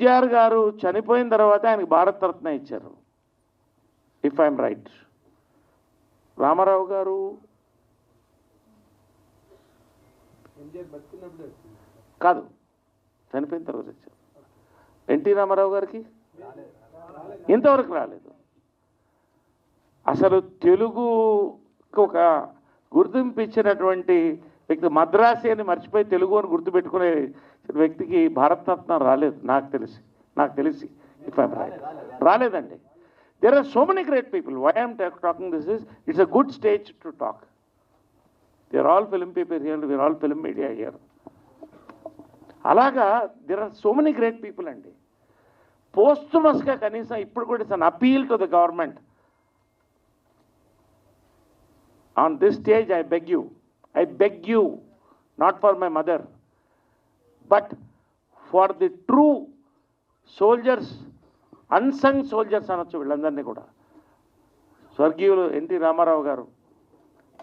MGR గారు చనిపోయిన తర్వాత ఆయనకు భారత రత్న ఇచ్చారు. ఇఫ్ ఐఎమ్ రైట్ రామారావు గారు కాదు చనిపోయిన తర్వాత ఇచ్చారు. ఎన్టీ రామారావు గారికి ఇంతవరకు రాలేదు. అసలు తెలుగుకు ఒక గుర్తింపు ఇచ్చినటువంటి వ్యక్తి మద్రాసి అని మర్చిపోయి తెలుగు అని గుర్తుపెట్టుకునే వ్యక్తికి భారతరత్న రాలేదు. నాకు తెలిసి. నాకు తెలిసి. ఇఫ్ ఐమ్ రైట్ రాలేదండి. There are so many great people why I'm talking this is it's a good stage to talk there all film people here we are all film media here అలాగా there are so many great people అండి. పోస్టుమస్గా కనీసం ఇప్పుడు కూడా it's an appeal to the government on this stage I beg you I beg you not for my mother but for the true soldiers unsung soldiers అనొచ్చు వీళ్ళందరినీ కూడా. స్వర్గీయులు NT Ramarao గారు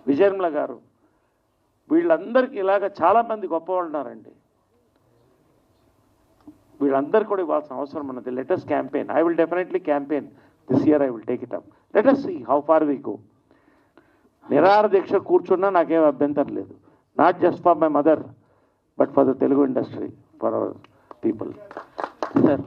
విజయర్మల గారు వీళ్ళందరికీ ఇలాగ చాలామంది గొప్పవాళ్ళు ఉన్నారండి వీళ్ళందరూ కూడా ఇవ్వాల్సిన అవసరం ఉన్నది. Latest campaign I will definitely campaign this year I will take it up latest see how far we go నిరాహార దీక్ష కూర్చున్నా నాకేం అభ్యంతరం లేదు. Not just for my mother but for the Telugu industry, for our people. sir.